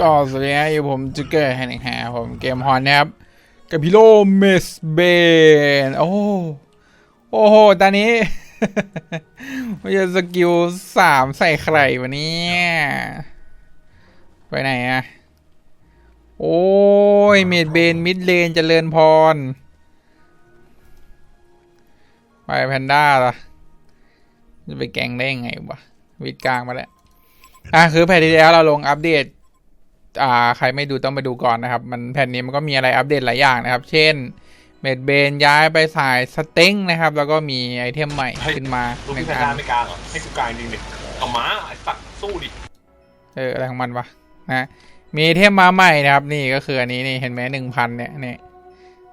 ก็สวัสดีครับอยู่ผมจิกเกอร์แฮนด์แฮร์ผมเกมฮอนนะครับ กับพิโลเมสเบนโอ้โหโอ้โห ตอนนี้มันจะสกิลสามใส่ใครวะเนี่ยไปไหนอะโอ้ย เมดเบน มิดเลนเจริญพร ไปแพนด้าล่ะจะไปแกงได้ยังไงวะวิดกลางมาแล้วอะคือแผ่นที่แล้วเราลงอัปเดต อ่าใครไม่ดูต้องไปดูก่อนนะครับ มันแผ่นนี้มันก็มีอะไรอัปเดตหลายอย่างนะครับ เช่นเมดเบนย้ายไปสายสเต็งนะครับ แล้วก็มีไอเทมใหม่ขึ้นมาลูกหนึ่พี่งแพนอัด้านไม่กลางเหรอให้กูกลางจริงดิเอามาไอ้สัตว์สู้ดิเอออะไรของมันวะนะมีไอเทมมาใหม่นะครับ นี่ก็คืออันนี้นี่เห็นไหมหนึ่งพันเนี่ยนี่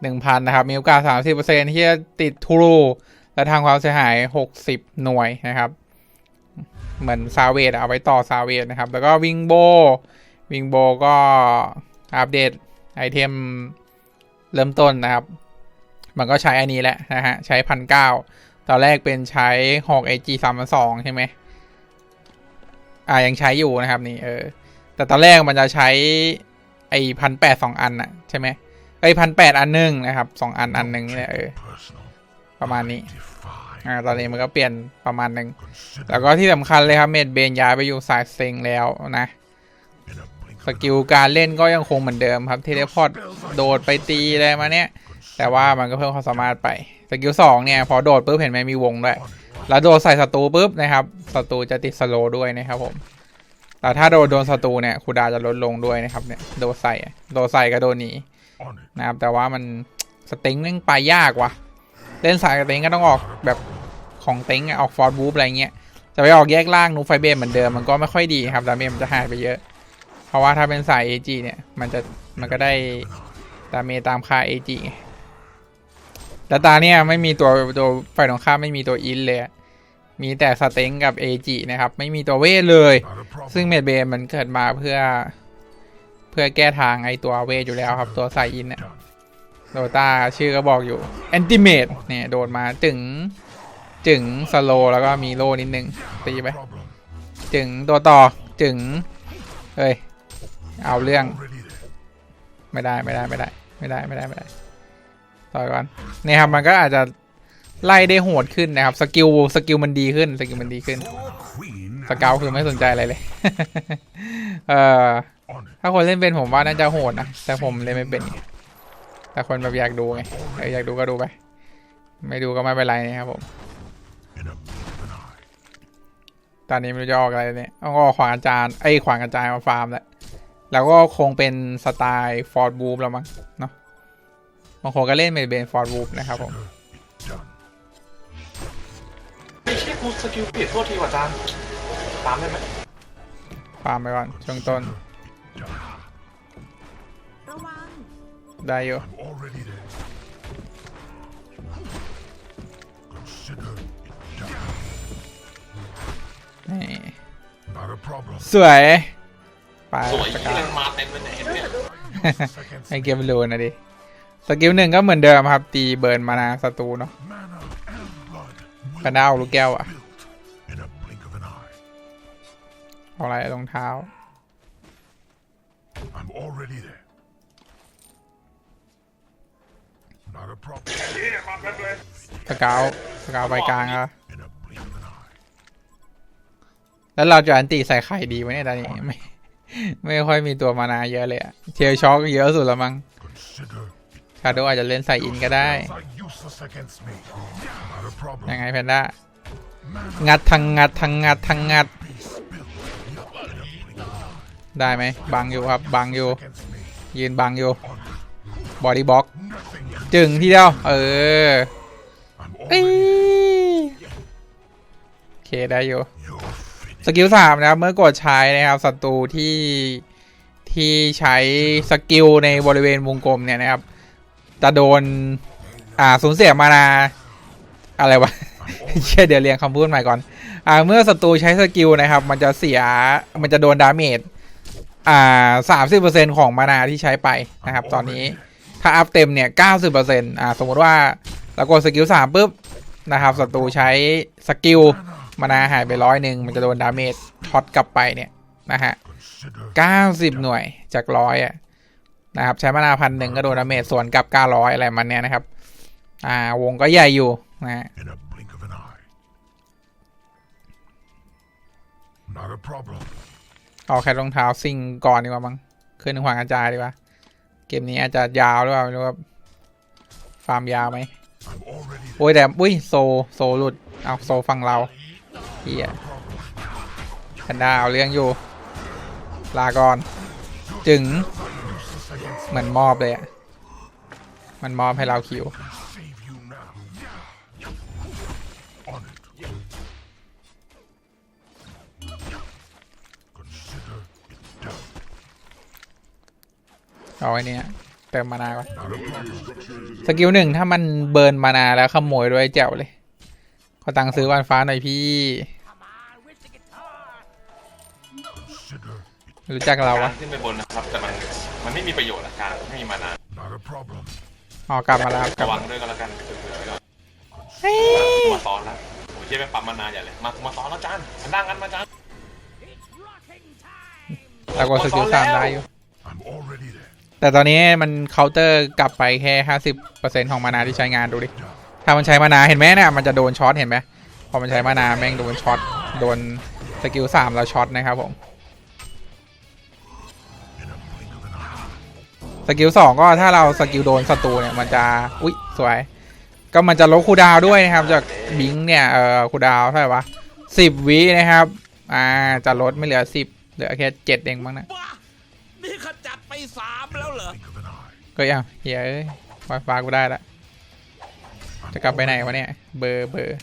หนึ่งพันนะครับ มีโอกาสสามสิบเปอร์เซ็นที่จะติดทูรูและทางความเสียหายหกสิบหน่วยนะครับ เหมือนซาเวดเอาไว้ต่อซาเวดนะครับ แล้วก็วิงโบ วิงโบก็อัปเดตไอเทมเริ่มต้นนะครับ มันก็ใช้อันนี้แหละนะฮะ ใช้พันเก้าตอนแรกเป็นใช้หก AG สามสองใช่ไหมอ่ายังใช้อยู่นะครับนี่เออ แต่ตอนแรกมันจะใช้ไอพันแปดสองอันน่ะใช่ไหมไอพันแปดอันหนึ่งนะครับสองอันอันหนึ่งนี่แหละเออประมาณนี้อ่าตอนนี้มันก็เปลี่ยนประมาณหนึ่งแล้วก็ที่สำคัญเลยครับเมดเบนย้ายไปอยู่สายเซ็งแล้วนะ กิลการเล่นก็ยังคงเหมือนเดิมครับเทเลพอร์ตโดดไปตีอะไรมาเนี้ยแต่ว่ามันก็เพิ่มความสามารถไปสกิลสองเนี่ยพอโดดปุ๊บเห็นไหมมีวงด้วยแล้วโดดใส่ศัตรูปุ๊บนะครับศัตรูจะติดสโลด้วยนะครับผมแต่ถ้าโดนโดนศัตรูเนี่ยคูดาจะลดลงด้วยนะครับเนี่ยโดดใส่โดดใส่ก็โดนหนีนะครับแต่ว่ามันสเต็งแม่งไปยากว่ะ เล่นสายสเต็งก็ต้องออกแบบของเต็งอออกฟอร์ดบูฟอะไรเงี้ยจะไปออกแยกล่างนูไฟเบนเหมือนเดิมมันก็ไม่ค่อยดีครับดาเมจมันจะหายไปเยอะ เพราะว่าถ้าเป็นสาย AG เนี่ย มันจะมันก็ได้ดาเมจตามค่า AG ไงแต่ตาเนี่ยไม่มีตัวตัวฝ่ายตรงข้าไม่มีตัวอินเลย มีแต่สเต็งกับ AG นะครับ ไม่มีตัวเวทเลย ซึ่งเมดเบนมันเกิดมาเพื่อ เพื่อแก้ทางไอตัวเวทอยู่แล้วครับ ตัวสายอินเนี่ยโดตาชื่อก็บอกอยู่ a n t i m a t e เนี่ยโดดมาจึงจึงสโลแล้วก็มีโลนิดนึงตีไป จึงตัวต่อจึงเฮ้ย เอาเรื่อง ไม่ได้ไม่ได้ไม่ได้ ไม่ได้ไม่ได้ไม่ได้ต่อยก่อนนี่ครับมันก็อาจจะไล่ได้โหดขึ้นนะครับสกิลสกิลมันดีขึ้นสกิลมันดีขึ้นสเกลคือไม่สนใจอะไรเลย เออถ้าคนเล่นเป็นผมว่าน่าจะโหดนะแต่ผมเล่นไม่เป็นแต่คนแบบอยากดูไงอยากดูก็ดูไป ไม่ดูก็ไม่เป็นไรนะครับผมตอนนี้ไม่รู้จะออกอะไรเนี่ยต้องออกขวางอาจารย์ไอ้ขวางอาจารย์มาฟาร์มแหละ แล้วก็คงเป็นสไตล์ฟอร์ดบูฟแล้วมั้งเนาะบางคนก็เล่นเมดเบนฟอร์ดบูฟนะครับผมไม่ใช่กูสกิลเปลี่ยนโทษทีว่ะจานตามได้ไหมฟาร์มไปก่อนช่วงต้นระวังได้อยู่ Already there. Consider it done. นี่ Not a problem. สวย ไปสวยสที่กานั่นมาเต็มเลยเนี่ยเห็นไหม Seconds. ให้เกมรูนะดิ สกิลหนึ่งก็เหมือนเดิมครับ ตีเบิร์นมานาศัตรูเนาะ Mana and blood กระด้าวลูกแก้วอะ built in a blink of an eye. เอาอะไรรองเท้า I'm already there. Not a problem. สเกาวสเกาวไปกลางอะ In a blink of an eye. แล้วเราจะอันตีใส่ไข่ดีไหมเนี่ยตอนนี้ไม่ ไม่ค่อยมีตัวมานาเยอะเลยอะเทียช็อกเยอะสุดละมั้ง Consider ชาโดอาจจะเล่นใส่อินก็ได้ spells are useless against me. Not a problem. ยังไงแพนด้า งัดทางงัดทางงัดทางงัด ได้ไหมบังอยู่ครับ บังอยู่ Against me. ยืนบังอยู่ บอดี้บ็อก Nothing. จึงทีเดียว เออ I'm เอ้ย already โอเคได้อยู่ You're finished. สกิลสามนะครับ เมื่อกดใช้นะครับศัตรูที่ที่ใช้สกิลในบริเวณวงกลมเนี่ยนะครับ จะโดน อ่าสูญเสียมานาอะไรวะเชื่อเดี๋ยวเรียงคำพูดใหม่ก่อน อ่า เมื่อศัตรูใช้สกิลนะครับ มันจะเสียมันจะโดนดาเมจอ่าสามสิบเปอร์เซ็นของมานาที่ใช้ไปนะครับ ตอนนี้ถ้าอัพเต็มเนี่ยเก้าสิบเปอร์เซ็นต์อ่าสมมติว่าเรากดสกิลสามปุ๊บนะครับศัตรูใช้สกิล มานาหายไปร้อยหนึ่งมันจะโดนดาเมจช็อตกลับไปเนี่ยนะฮะ Consider Consider 90หน่วยจากร้อยอะนะครับใช้มานาพันหนึ่งก็โดนดาเมจส่วนกับ900อะไรมันเนี้ยนะครับ อ่าวงก็ใหญ่อยู่นะฮะ in a blink of an eye. Not a problem. เอาแค่รองเท้าซิงก่อนดีกว่ามั้งขึ้นหวางกระจายดีกว่า เกมนี้อาจจะยาวหรือเปล่าไม่รู้ว่าฟาร์มยาวไหม I'm already there. โอ้ยแต่อุ้ยโซโซหลุดเอาโซฟังเรา เฮียแพนด้าเอาเรื่องอยู่ ลาก่อน จึง เหมือนมอบเลยอะมันมอบให้เราคิวเอาไว้เนี่ยเติมมานาก่อน สกิลหนึ่งถ้ามันเบิร์นมานาแล้วขโมยด้วยแจ๋วเลย ขอตังค์ซื้อวันฟ้าหน่อยพี่ Consider it รู้จักเรากาวะรขึ้นไปบนนะครับ แต่มันมันไม่มีประโยชน์อะการไม่มีมานาน not a problem. อ๋อกลับมาแล้วกลับระวัมางด้วยก็แล้วกันเผื่อๆไว้ก่อนเฮ้ยมาซ้อนแล้วโอ้ยเจ๊ไปปั๊มมานานใหญ่เลยมามาซ้อนแล้วจานมันดังกันมาจานแต่กดสกิลสามได้อยู่ I'm already there. แต่ตอนนี้มันเคาน์เตอร์กลับไปแค่ห้าสิบเปอร์เซ็นของมานาที่ใช้งานดูดิ ถ้ามันใช้มานาเห็นไหมเนี่ยมันจะโดนช็อตเห็นไหมพอมันใช้มานาแม่งโดนช็อตโดนสกิลสามแล้วช็อตนะครับผม In a blink of an eye. สกิลสองก็ถ้าเราสกิลโดนศัตรูเนี่ยมันจะอุ๊ยสวย ก็มันจะลดคูลดาวน์ด้วยนะครับ จากบิงค์เนี่ยเอ่อคูลดาวน์เท่าไหร่วะสิบวินะครับอ่าจะลดไม่เหลือสิบเหลือแค่เจ็ดเองบ้างนะบ้านี่ขจัดไปสามแล้วเหรอ Blink of an eye. ก็ยังเฮียเอ้ยไวฟ้ากูได้ละ I'm จะกลับไปไหน already วะเนี่ย เบอร์เบอร์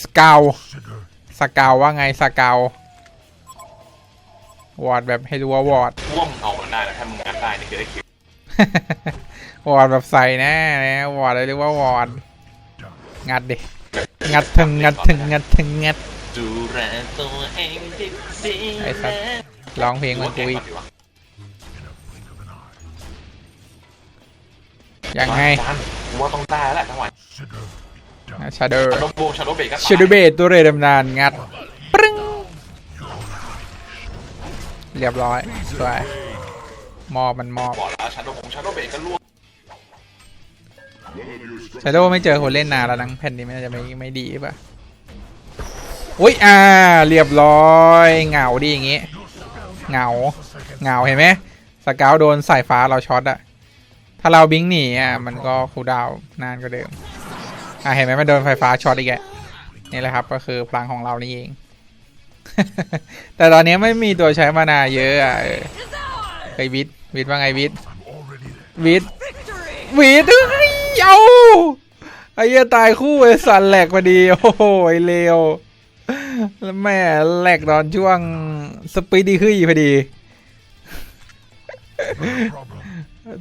สกาว Consider สกาวว่าไงสกาววอร์ดแบบให้รู้ว่าวอร์ดร่วมเอามันได้นะถ้ามึงงัดได้นี่คือได้คิววอร์ดแบบใส่แน่นะวอร์ดเลยเรียกว่าวอร์ด done. งัดดิงัดถึงงัดถึงงัดถึงงัดดูแลตัวเองดีไอ้สัสร้องเพลงๆมันกูอีก ยังไงจานกูว่าต้องได้แล้วแหละจังหวะ Consider it done. ชาเดอร์ชาโดว์โบชาโดว์เบรกก็ตายชาเดอร์เบดตัวเรดำนานงัดปรึ้งเรียบร้อยสวยมอบมันมอบบอกแล้วชาโดว์บงชาโดว์เบรกก็ล่วงชาโดไม่เจอคนเล่นนานแล้วนังแผ่นนี้มันน่าจะไม่ไม่ดีป่ะอุ้ยอ่า เรียบร้อยเหงาดีอย่างงี้เหงาเหงาเห็นไหมสเกาวโดนสายฟ้าเราช็อตอะ ถ้าเราบิงหนีอะมันก็คูลดาวน์นานกว่าเดิม อะเห็นไหมมันโดนไฟฟ้าช็อตอีกแกนี่แหละครับก็คือพลังของเรานี่เอง แต่ตอนนี้ไม่มีตัวใช้มานาเยอะอะเออไอวิทย์วิทย์ว่าไงวิทย์ I'm already there. วิทย์วิทย์เฮ้ยเอาไอ้เหี้ยตายคู่ไอ้สันแหลกพอดี โอ้โหไอ้เลวแล้วแม่แหลกตอนช่วงสปีดดีขึ้นพอดี Not a problem.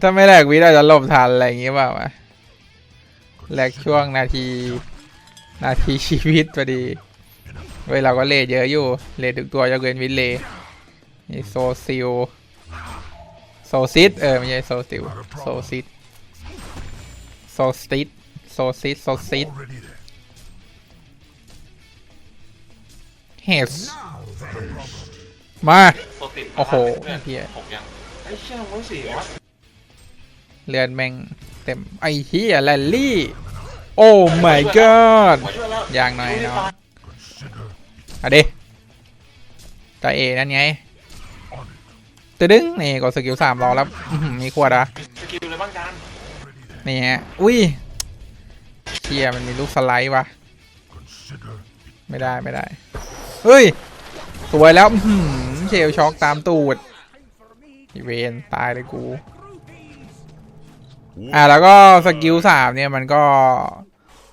ถ้าไม่แหลกวิทย์อาจจะหลบทันอะไรอย่างงี้เปล่าวะแหลกช่วงนาที นาทีชีวิตพอดีเว้ยเราก็เลทเยอะอยู่ เลททุกตัวยกเว้นวิทย์เลนี่โซซิลโซซิตเออไม่ใช่โซซิลโซซิตโซซิตโซซิตโซซิต Already there. เฮสมาโซติดโอ้โหเพื่อนเหี้ยหกยังไอ้เชี่ยมันสี่วะ เลือนแม่งเต็มไอ้เฮียแลนลี่ โอ้ my god มาช่วยแล้วอย่างหน่อยเนาะ Consider อะดิตาเอนั่นไงตึดึงนี่กดสกิลสามรอแล้วมีขวดอะสกิลเลยบ้างจานนี่ฮะอุ้ยเชียมันมีลูกสไลด์วะไม่ได้ไม่ได้เฮ้ยสวยแล้วเชลช็อกตามตูดอีเวนตายเลยกู อะแล้วก็สกิลสามเนี่ยมันก็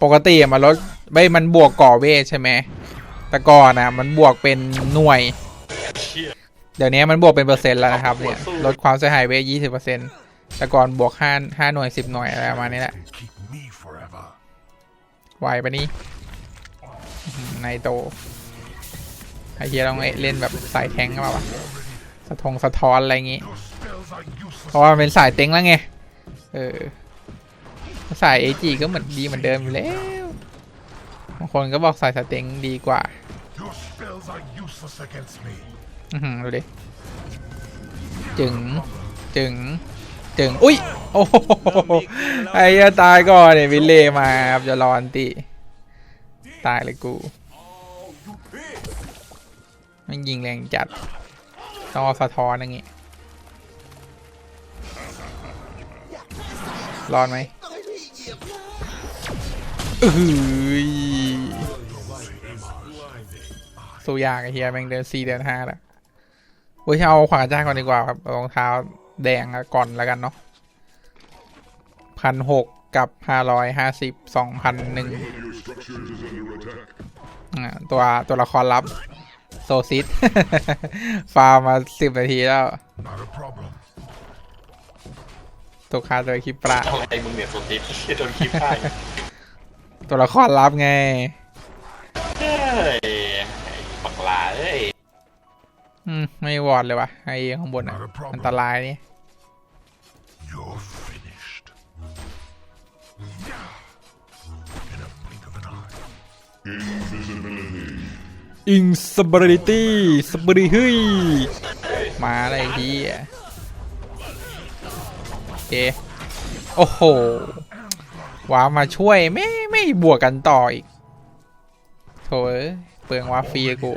ปกติอะมันลดไม่มันบวกก่อเวทใช่ไหมแต่ก่อนนะมันบวกเป็นหน่วยเชี่ยเดี๋ยวนี้มันบวกเป็นเปอร์เซ็นต์แล้วนะครับเนี่ยลดความเสียหายเวทยี่สิบเปอร์เซ็นต์แต่ก่อนบวกห้าห้าหน่วยสิบหน่วยอะไรประมาณนี้แหละ can keep me forever. ไหวปะนี่อื้อหือไนโตไอเฮียต้องเล่นแบบสายแทงก์ก็เปล่าวะสะทงสะท้อนอะไรอย่างงี้ Your spells are useless. เพราะว่ามันเป็นสายเต็งแล้วไง เออสายเอจีก็เหมือนดีเหมือนเดิมอยู่แล้วบางคนก็บอกสายสเต็งดีกว่า Your spells are useless against me. อื้อหือดูดิจึงจึงจึงอุ้ยโอ้โหไอ้เหี้ยตายก่อนเนี่ยวิลเล่มาครับจะรออันติตายเลยกูมันยิงแรงจัดต้องเอาสะท้อนอย่างงี้ รอดไหมเอ้ยสู้ยากไอเฮียแม่งเดินสี่เดินห้าล้วเว้ยเอาขวาจ้างก่อนดีกว่าครับรองเท้าแดงก่อนแล้วกันเนาะพันหกกับห้าร้อยห้าสิบสองพันหนึ่งตัวตัวละครลับ โซซิสฟาร์มมาสิบนาทีแล้ว ตัวคาโดยคลิปปลาอะไรมึงเนี่ยสุดทิพย์โดนคลิปได้ตัวละครลับไงเฮ้ยไอ้ปักหลาเอ้ยอืมไม่วอดเลยวะไอ้ข้างบนอะอันตรายนี่ You're finished. In a blink of an eye. อิงสบริตี้สบริฮึยมาอะไรทีอะ โอเคโอ้โหว้ามาช่วยไม่ไม่บวกกันต่ออีกโถเอ้ยเปลืองว้าฟรีกู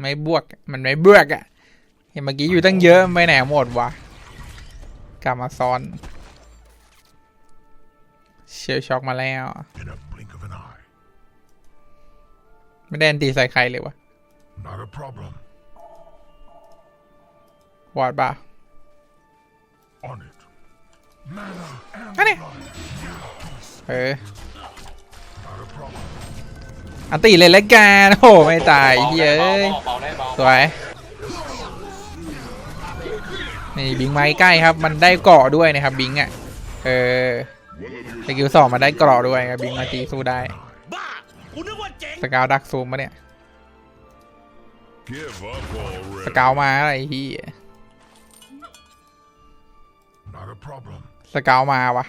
ไม่บวกมันไม่บวกอะ่ะเห็นเมื่อกี้อยู่ตั้งเยอะไปไหนหมดวะกลับมาซ้อนเชลช็อกมาแล้ว ไม่ได้อันตีใส่ใครเลยวะ Not a problem. วอดป่ะ On it. Mana and อันนี้ blood. เออ Not a problem. อันตีเลยแล้วกันโอ้โหไม่ตายเฮ้ยเอ้ย เบาได้เบาสวยนี่บิงไม้ใกล้ครับ มันได้เกราะด้วยนะครับบิงอะ เออสกิลสองมันได้เกราะด้วยครับบิงมาตีสู้ได้บ้ากูนึกว่าเจ๋งสกาวดักซูมมาเนี่ย Give up ส already กาวมาอะไรที่ Not a problem. สกาวมาวะ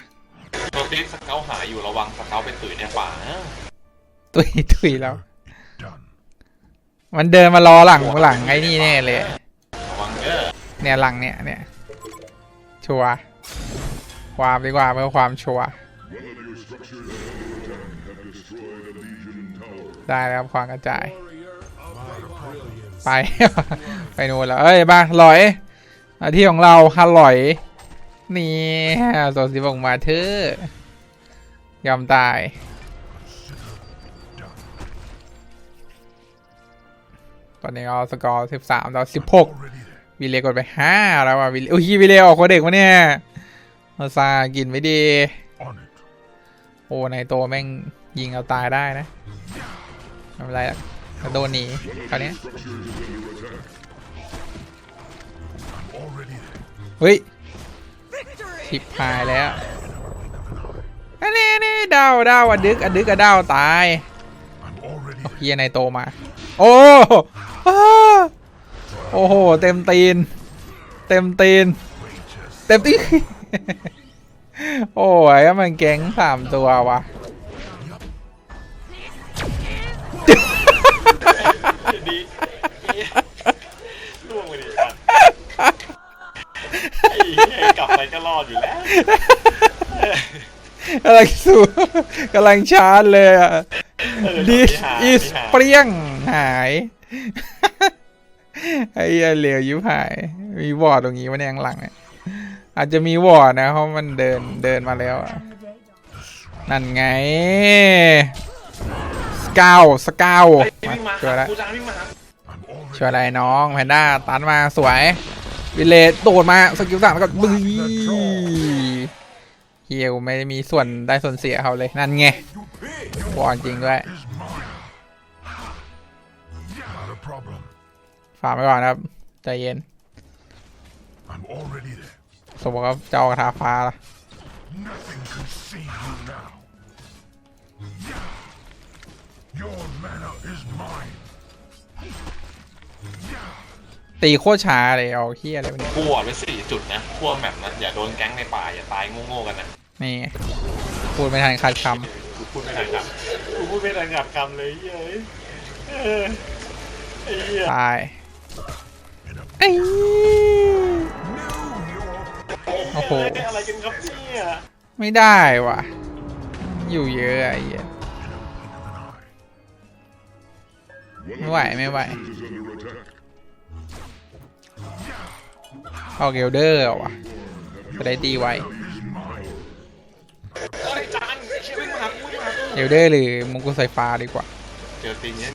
ตัวติ๊กสเกลหายอยู่ระวังสเกลไปตุ๋ยในป่านะตุยตุยแล้ว Done. มันเดินมารอหลังหลังไอ้นี่แน่เลยระวังเด้อเนี่ยหลังเนี่ยเนี่ยชัวร์ความดีกว่าเพื่อความชัวร์ได้แล้วครับความกระจาย ไป ไปนู่นแล้วเอ้ยบ้าหลอยหน้าที่ของเราฮาหลอย นี่ส่วนสิบอกมาเถอยอมตายตอนนี้เอาสกอร์สิบสามต่อสิบหกวิเลกดไปห้าแล้วว่ะวิเลอุ้ยวิเลออกคนเด็กวะเนี่ยมาซากินไม่ดี โอ้ในตัวแม่งยิงเอาตายได้นะไม่เป็นไรหรอก โดนหนีคราวเนี้ย Already there. เฮ้ยชิบหายแล้วอันนี้นี่ดาวดาวอดึกอดึกอดาวตายเฮียในโตมา โอ้โอ้โห เต็มตีน เต็มตีน เต็มตีน โอ้ยมันแก๊งสามตัววะ กลับไปก็รอดอยู่แล้วกำลังสู้กำลังชาร์จเลยอะเออ this หา is หาเปรี้ยงหายไอ้เหี้ยเหลวยิบหาย มีวอร์ดตรงนี้มันยังหลังเนี่ยอาจจะมีวอร์ดนะเพราะมันเดินเดินมาแล้วอะนั่นไงสกาวสกาวไอ้มาวิ่งมาช่วยแล้วกูจังวิ่งมาหา I'm already ช่วยอะไรน้องแพนด้าตันมาสวย วิเลตโดดมาสกิลสามแล้วก็บึ้ยเฮียกูไม่มีส่วนได้ส่วนเสียเขาเลยนั่นไงวอนจริงด้วยฝากไว้ก่อนครับใจเย็น I'm already there. สมมติว่าเจ้ากระทาฟ้าละ ตีโคตรช้าเลยเอาเฮียอะไรวะเนี่ยกูวอดไว้สี่จุดนะทั่วแมปนะอย่าโดนแก๊งในป่าอย่าตายโง่ๆกันนะนี่ไงพูดไม่ทันขาดคกูพูดไม่ทันครับกูพูดไม่ทันกับคำเลยเฮ้ยเออไอ้เหี้ยตายเอ้ยโอ้โหอะไรกันครับเนี่ยไม่ได้ว่ะ อยู่เยอะอะไอ้เหี้ยไม่ไหวไม่ไหว เอาเกลเดอร์เอาว่ะจะได้ตีไวโอ้ยจานเชี่ยวิ่งมาหากูวิ่งมาหากูเกลเดอร์หรือมงกุฎไฟฟ้าดีกว่าเจอตีนเนี้ย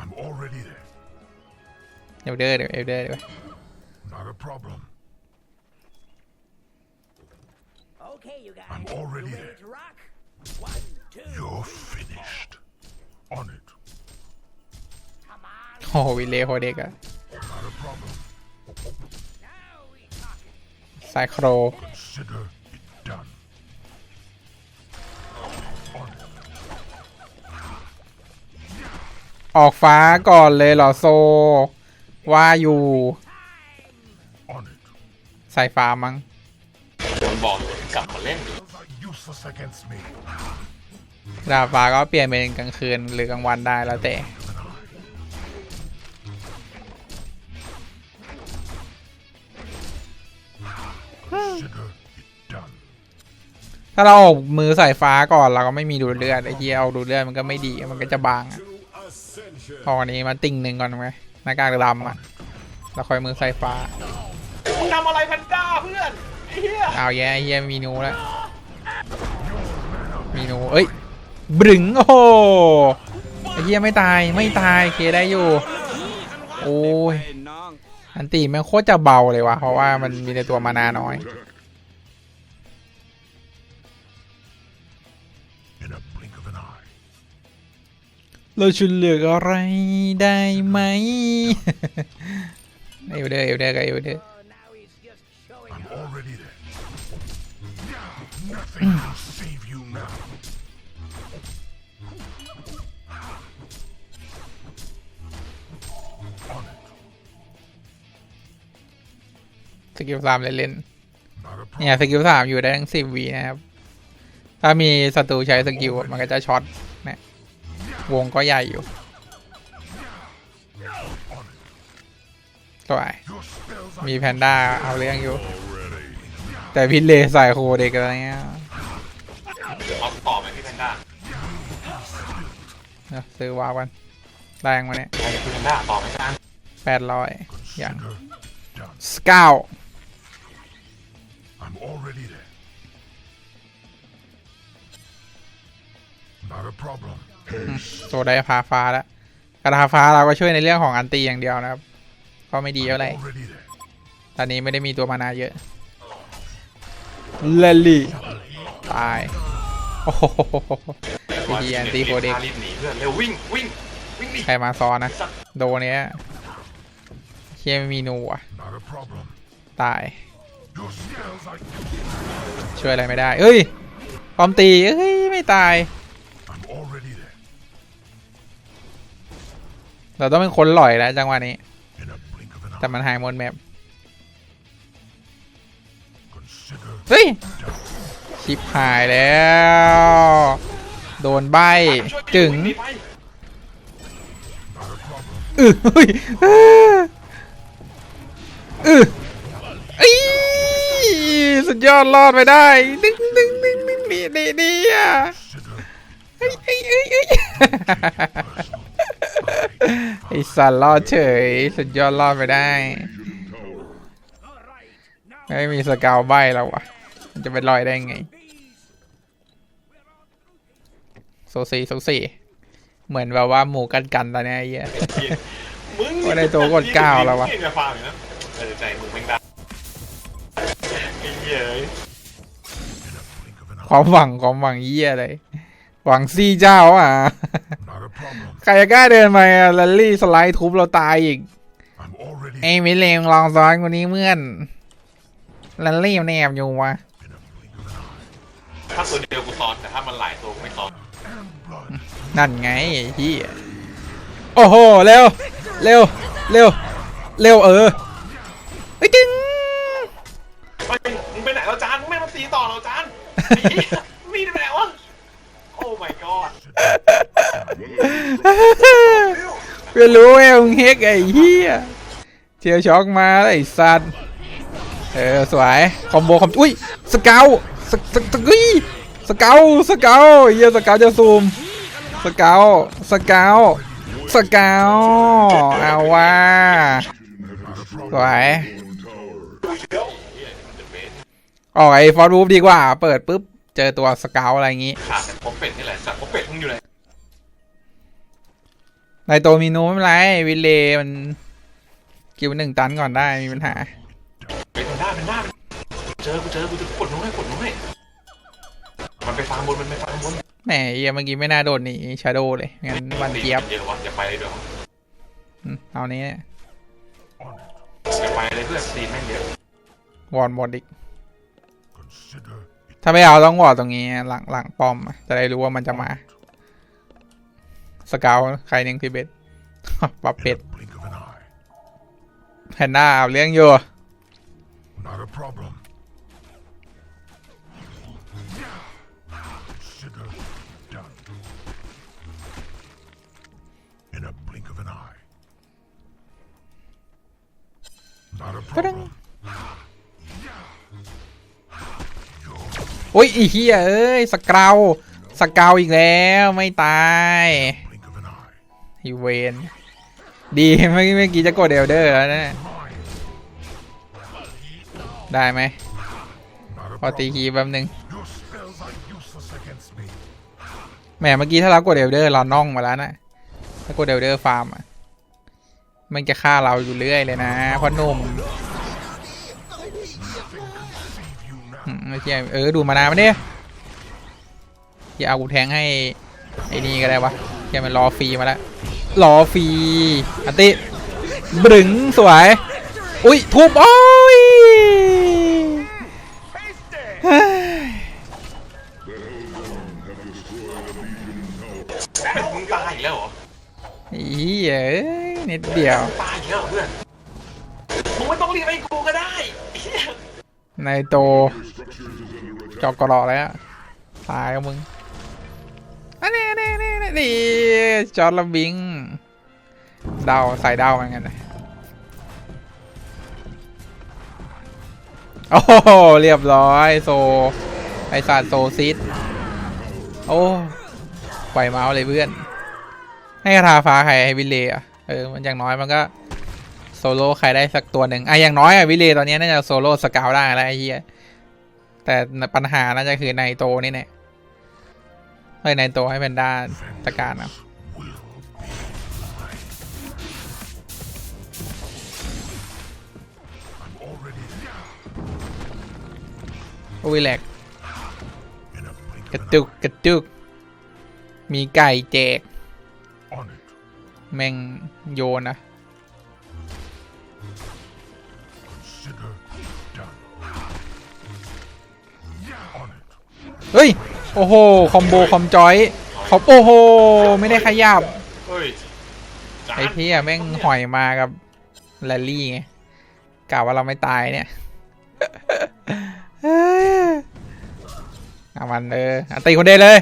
I'm already there. เกลเดอร์เดี๋ยวเกลเดอร์เดี๋ยว Not a problem. Okay, you guys. I'm already You there. ready to rock? One, two. You're finished. On it. Come on. โอ้โหวิเลโฮเด็กอะ ไซโคร Consider it done. On it. ออกฟ้าก่อนเลยเหรอโซ ว่าอยู่ On it. สายฟ้ามั้งโดนบอกเลยกลับมาเล่นดิ Those are useless against me. ดาบฟ้าก็เปลี่ยนเป็นกลางคืนหรือกลางวันได้แล้วแต่ ถ้าเราออกมือสายฟ้าก่อนเราก็ไม่มีดูดเลือดไอ้เหี้ยเอาดูดเลือดมันก็ไม่ดีมันก็จะบางอะพอวันนี้มาติ่งหนึ่งก่อนไหมหน้ากากดำอะแล้วค่อยมือสายฟ้ามึงทำอะไรแพนด้าเพื่อนไอ้เหี้ยเอาแย่ไอ้เหี้ยมีนูแล้วมีนูเอ้ยบรึงโอ้โหไอ้เหี้ยไม่ตายไม่ตายเคได้อยู่ โอ้ยอันตีแม่งโคตรจะเบาเลยว่ะเพราะว่ามันมีในตัวมานาน้อย เราชุนเหลือกอะไรได้ไหมเอวเดอร์เอวเดอร์กับเอวเดอร์ Oh, now he's just showing I'm up. already there. Nothing will save you now. On it. สกิลสามเล่น Not a ๆเนี่ย problem. สกิลสามอยู่ได้ทั้งสิบวีนะครับ ถ้ามีศัตรูใช้สกิลมันก็จะช็อตนะ วงก็ใหญ่อยู่ก็ไป Your spells are มีแพนด้าเอาเรื่องอยู่ แต่พิเลใส่โคเด็กอะไรเงี้ยเอาต่อไหมพี่แพนด้าเดี๋ยวซื้อวาวกันแรงมาเนี่ยไอ้พี่แพนด้าต่อไหมจานแปดร้อยอย่าง consider done. สเกล I'm already there. Not a problem. โซได้พาฟ้าแล้วกระทาฟ้าเราก็ช่วยในเรื่องของอันตีอย่างเดียวนะครับ ก็ไม่ดีเท่าไหร่ Already there. ตอนนี้ไม่ได้มีตัวมานาเยอะเลลี่ตายโอ้โหพีดีแอนตีโคเด็กรีบหนีเพื่อนเร็ววิ่งวิ่งวิ่งหนีใครมาซ้อนนะสัตว์โดนเนี้ยเคียไม่มีนูอะ Not a problem. ตาย Your spells are ช่วยอะไรไม่ได้ เอ้ยปอมตี เอ้ย ไม่ตาย เราต้องเป็นคนหล่อยแล้วจังหวะนี้ แต่มันหายหมดแมปเฮ้ยชิบหายแล้ว โดนใบจึงอือเฮ้ยอ้าอืออีสุดยอดรอดไปได้ดึงดึงดึงดึงดีดีดีอะเอ้ยเอ้ยเอ้ยเอ้ย ไอสัตว์รอดเฉย สุดยอดรอดไปได้ไม่มีสกาวใบแล้ววะมันจะไปลอยได้ไงโซซีโซซีเหมือนแบบว่าหมูกันกันตอนนี้ยไอ้เหี้ย มึงว่าได้ตัวกดก้าวแล้ววะเก่งกับฟาร์มอยู่นะเออใจมึงแม่งได้ไอ้เหี้ยเอ้ยความหวังความหวังเยี่ยเลยหวังซี่เจ้าอะ ใครจะกล้าเดินมาแรลลี่สไลด์ทุบเราตายอีก I'm already ไอ้มิเลงลองซ้อนกว่านี้เมื่อนแรลลี่มันแอบอยู่วะ in a blink of an eye. ถ้าตัวเดียวกูซ้อนแต่ถ้ามันหลายตัวกูไม่ซ้อน And blood. นั่นไงไอ้เหี้ยโอ้โห เร็ว เร็ว เร็ว เร็วเออไอ้ยจึงไปมึงไปไหนแล้วจานมึงไม่มาตีต่อเราจานไอ้เหี้ยมีดไปไหนวะโอ้ my god ไม่รู้ไอ้มึงเฮกไอ้เหี้ยเจียวช็อกมาไอ้สัตว์เออสวย คอมโบคอมอุ้ยสเกลสสสกี้สเกลสเกลเหี้ยสเกลจะซูมสเกลสเกลสเกลเอาว่าสวยออกไอ้ฟอร์รูฟดีกว่า เปิดปุ๊บ เจอตัวสเกลอะไรอย่างงี้ขาดแต่พบเป็ดนี่แหละสัตว์พบเป็ดมึงอยู่ไหน ในโตมีโนไม่เป็นไร วิลเลมันกิวหนึ่งตันก่อนได้มีปัญหาเป็นด้าเป็นด้าเจอกูเจอกูจะกดนู้นให้กดนู้นให้มันไปฟาร์มบนมันไปฟาร์มบนแหมเหี้ยเมื่อกี้ไม่น่าโดนหนีชาโดเลยงั้นวันเจี๊ยบเยอะวะอย่าไปเลยเดี๋ยวเอานี้อย่าไปเลยเพื่อนตีแม่งเยอะวอนหมดอีกถ้าไม่เอาต้องวอดตรงนี้หลังหลังป้อมจะได้รู้ว่ามันจะมา สเกลใครหนึ่งที่เบ็ดปับเป็ด in a blink of an eye. แพนด้าเอาเลี้ยงอยู่ Not a problem. Consider done. In a blink of an eye. Not a Ta-dang. problem. อุ้ยอีเหี้ยเอ้ยสเกลสเกลอีกแล้วไม่ตาย อีเวนดีเมื่อกี้เมื่อกี้จะกดเอลเดอร์แล้วนะได้ไหมพอตี problem. คีแป๊บนึงแหมเมื่อกี้ถ้าเรากดเอลเดอร์เราน่องมาแล้วนะถ้ากดเอลเดอร์ฟาร์มมันจะฆ่าเราอยู่เรื่อยเลยนะพ่อหนุ่มไม่ใช่เออดูมานามเนี่ยอย่าเอากูแทงให้ไอ้นี่ก็ได้วะ อย่ามันรอฟรีมาแล้วรอฟรีอันติบรึงสวย อุ้ยทุบโอ้ยเฮ้ยมึงตายอีกแล้วเหรออีเอ้ยนิดเดียว ตายอีกแล้วเหรอเพื่อนมึงไม่ต้องรีบให้กูก็ได้เหี้ยในโตจอกกรอแล้วตายกับมึงอันนี้อันนี้อั นี่จอร์ลบิงดาวใส่ดาเหมือนกันโอ้โหเรียบร้อย โซ ไอสัตว์โซซิดโอ้ปล่อยเมาส์เลยเพื่อน ให้คาถาฟ้าใครให้วิเล่อะเออ มันอย่างน้อยมันก็โซโล่ใครได้สักตัวหนึ่งอะอย่างน้อยอะวิเลตอนนี้น่าจะโซโล่สเกลได้แล้วไอ้เหี้ยแต่ปัญหาน่าจะคือไนโตนี่แน่ เฮ้ยไนโตให้เป็นด้านตะการนะ Already อุ้ยแหลกกระตุกกระตุก มีไก่แจก แม่งโยนนะ เฮ้ย โอ้โห คอมโบ คอมจอยคอมโอ้โห ไม่ได้ขยับ เฮ้ยจานไอ้ที่แม่งหอยมากับแรลลี่ไงกล่าวว่าเราไม่ตายเนี่ยเอามันเอออะตีคนเดียวเลย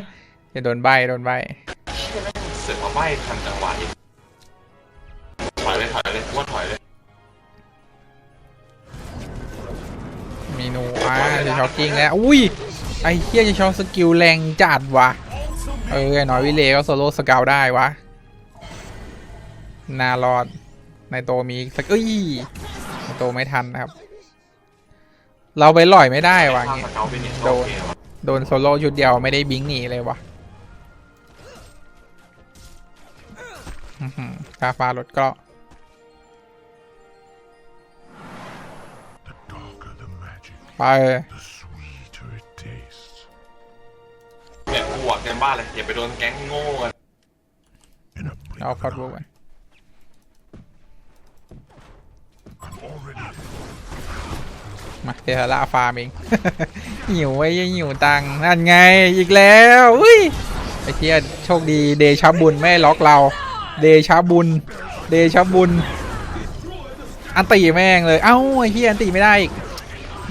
จะโดนใบโดนใบเสือกมาใบ้ทันจังหวะอีกถอยเลยถอยเลยกูว่าถอยเลยมีหนูอ่าจะช็อกกิ้งแล้วอุ้ย ไอ้เฮียจะช็อกสกิลแรงจัดว่ะเออไอ้น้อยวิเลก็โซโล่สเกลได้วะ นารอด ในโตมีสักเอ้ยในโตไม่ทันนะครับ เราไปหล่อยไม่ได้วะถ้าเงี้สยเกลเป็นเนี่ยโดโอนเคว่ะโดนโซโล่ชุดเดียวไม่ได้บิงหนีเลยวะอื้อหือกาฟ้ารถเก็ The darker the magic, ไป มบ้านเลยอย่าไปโดนแก๊งโง่กันเอาคอร์ดไป I'm already มาเทสลาฟาร์มเองหิวไอ้ยังหิวตังนั่นไงอีกแล้วอุ้ยไอ้เทียโชคดีเดชบุญไม่ล็อกเรา เดชบุญ เดชบุญ อันตีแม่งเลย เอ้าไอ้เฮียอันตีไม่ได้อีก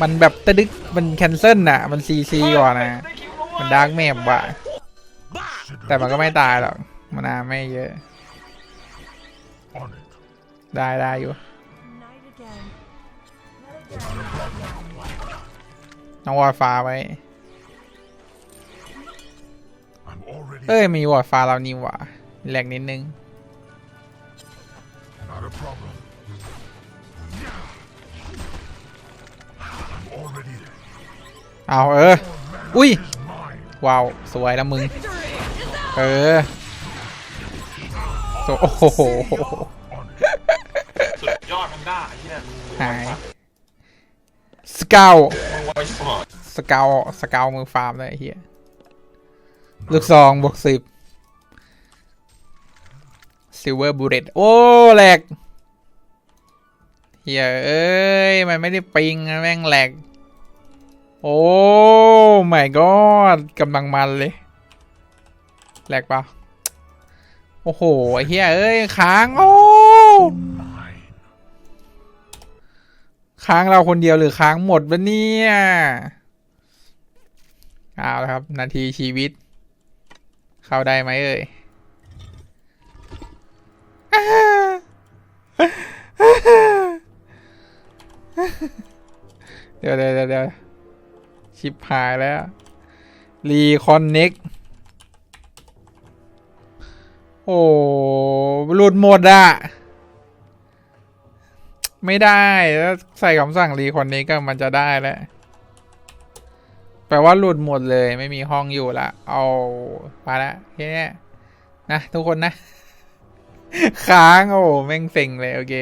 มันแบบตะดึกมันแคนเซิลน่ะ มันซีซีก่อนนะ มันดาร์กแมมว่ะ แต่มันก็ไม่ตายหรอกมานาไม่เยอะ ได้ได้อยู่น้องวอดฟ้าไว้เอ้ย มีวอดฟ้าเรานี่หว่าแหลกนิดนึงเอาเออ อุ้ย ว้าว สวยแล้วมึง เออสวยโอ้โห On it. สุดยอดมันได้ไอ้เหี้ยมึงหายสเกลมึงไว้สมอสเกลสเกลมือฟาร์มเลยไอ้เฮียลูกซองบวกสิบซิลเวอร์บูเรตโอ้แหลกเฮียเอ้ย มันไม่ได้ปิงนะแม่งแหลก โอ้ my god กำลังมันเลย แหลกปล่าโอ้โหไอ้เฮียเอ้ยค้างโอ้ค้างเราคนเดียวหรือค้างหมดวะเนี่ยเอาละครับ นาทีชีวิต เข้าได้ไหมเอ่ยเดี๋ยวเดี๋ยวเดี๋ยวชิปหายแล้ว รีคอนเน็ก โอ้หลุดหมดอะไม่ได้แล้วใส่คำสั่งรีคอนนี้ก็มันจะได้แล้วแปลว่าหลุดหมดเลยไม่มีห้องอยู่ละ เอาไปละแค่นี้นะ ทุกคนนะ ค้าง โอ้แม่งเซ็งเลย โอเค